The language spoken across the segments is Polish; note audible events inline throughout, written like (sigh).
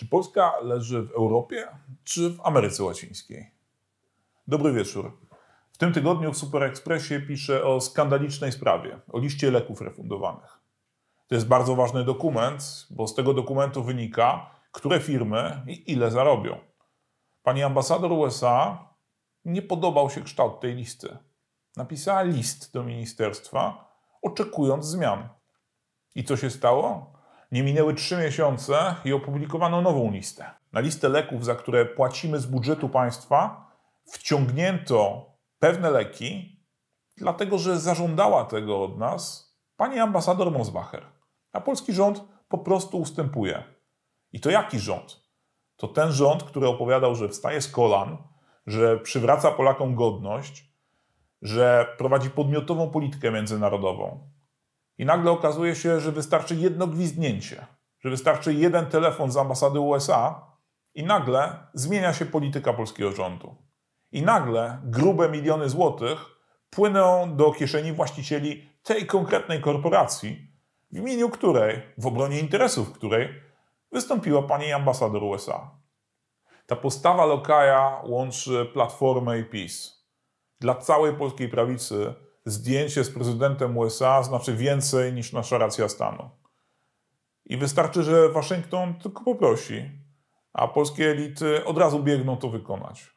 Czy Polska leży w Europie, czy w Ameryce Łacińskiej? Dobry wieczór. W tym tygodniu w Super Expressie piszę o skandalicznej sprawie, o liście leków refundowanych. To jest bardzo ważny dokument, bo z tego dokumentu wynika, które firmy i ile zarobią. Pani ambasador USA nie podobał się kształt tej listy. Napisała list do ministerstwa, oczekując zmian. I co się stało? Nie minęły trzy miesiące i opublikowano nową listę. Na listę leków, za które płacimy z budżetu państwa, wciągnięto pewne leki, dlatego że zażądała tego od nas pani ambasador Mosbacher. A polski rząd po prostu ustępuje. I to jaki rząd? To ten rząd, który opowiadał, że wstaje z kolan, że przywraca Polakom godność, że prowadzi podmiotową politykę międzynarodową, i nagle okazuje się, że wystarczy jedno gwizdnięcie, że wystarczy jeden telefon z ambasady USA i nagle zmienia się polityka polskiego rządu. I nagle grube miliony złotych płyną do kieszeni właścicieli tej konkretnej korporacji, w imieniu której, w obronie interesów której, wystąpiła pani ambasador USA. Ta postawa Lokaja łączy Platformę i PiS. Dla całej polskiej prawicy zdjęcie z prezydentem USA znaczy więcej niż nasza racja stanu. I wystarczy, że Waszyngton tylko poprosi, a polskie elity od razu biegną to wykonać.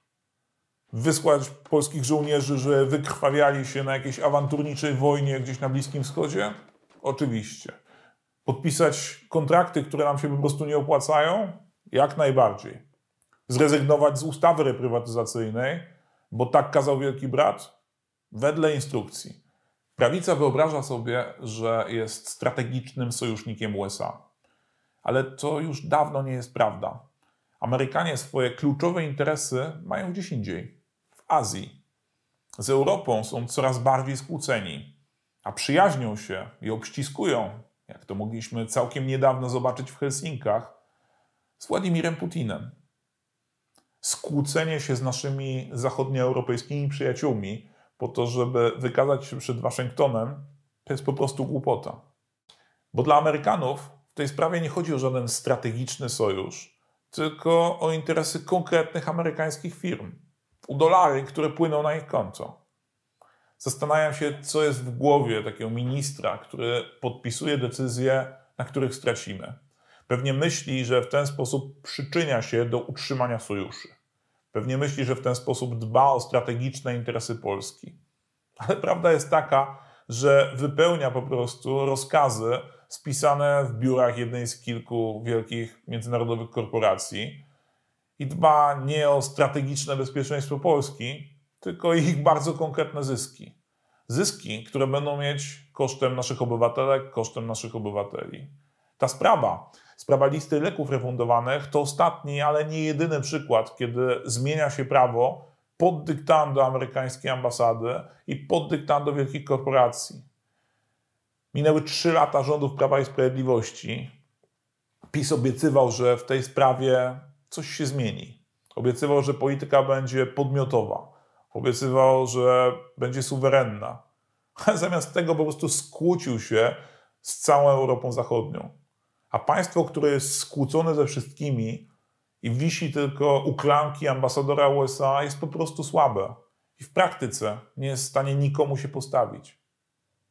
Wysłać polskich żołnierzy, że wykrwawiali się na jakiejś awanturniczej wojnie gdzieś na Bliskim Wschodzie? Oczywiście. Podpisać kontrakty, które nam się po prostu nie opłacają? Jak najbardziej. Zrezygnować z ustawy reprywatyzacyjnej, bo tak kazał Wielki Brat? Wedle instrukcji. Prawica wyobraża sobie, że jest strategicznym sojusznikiem USA. Ale to już dawno nie jest prawda. Amerykanie swoje kluczowe interesy mają gdzieś indziej w Azji. Z Europą są coraz bardziej skłóceni, a przyjaźnią się i obściskują, jak to mogliśmy całkiem niedawno zobaczyć w Helsinkach, z Władimirem Putinem. Skłócenie się z naszymi zachodnioeuropejskimi przyjaciółmi po to, żeby wykazać się przed Waszyngtonem, to jest po prostu głupota. Bo dla Amerykanów w tej sprawie nie chodzi o żaden strategiczny sojusz, tylko o interesy konkretnych amerykańskich firm, o dolary, które płyną na ich konto. Zastanawiam się, co jest w głowie takiego ministra, który podpisuje decyzje, na których stracimy. Pewnie myśli, że w ten sposób przyczynia się do utrzymania sojuszy. Pewnie myśli, że w ten sposób dba o strategiczne interesy Polski. Ale prawda jest taka, że wypełnia po prostu rozkazy spisane w biurach jednej z kilku wielkich międzynarodowych korporacji i dba nie o strategiczne bezpieczeństwo Polski, tylko ich bardzo konkretne zyski. Zyski, które będą mieć kosztem naszych obywatelek, kosztem naszych obywateli. Ta sprawa Sprawa listy leków refundowanych to ostatni, ale nie jedyny przykład, kiedy zmienia się prawo pod dyktando amerykańskiej ambasady i pod dyktando wielkich korporacji. Minęły trzy lata rządów Prawa i Sprawiedliwości. PiS obiecywał, że w tej sprawie coś się zmieni. Obiecywał, że polityka będzie podmiotowa. Obiecywał, że będzie suwerenna. (laughs) Zamiast tego po prostu skłócił się z całą Europą Zachodnią. A państwo, które jest skłócone ze wszystkimi i wisi tylko u klamki ambasadora USA, jest po prostu słabe i w praktyce nie jest w stanie nikomu się postawić.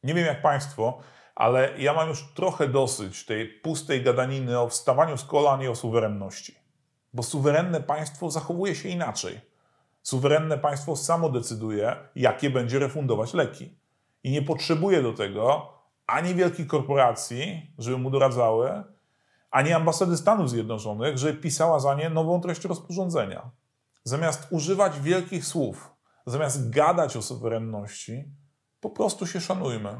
Nie wiem jak państwo, ale ja mam już trochę dosyć tej pustej gadaniny o wstawaniu z kolan i o suwerenności. Bo suwerenne państwo zachowuje się inaczej. Suwerenne państwo samo decyduje, jakie będzie refundować leki. I nie potrzebuje do tego ani wielkich korporacji, żeby mu doradzały, ani ambasady Stanów Zjednoczonych, żeby pisała za nie nową treść rozporządzenia. Zamiast używać wielkich słów, zamiast gadać o suwerenności, po prostu się szanujmy.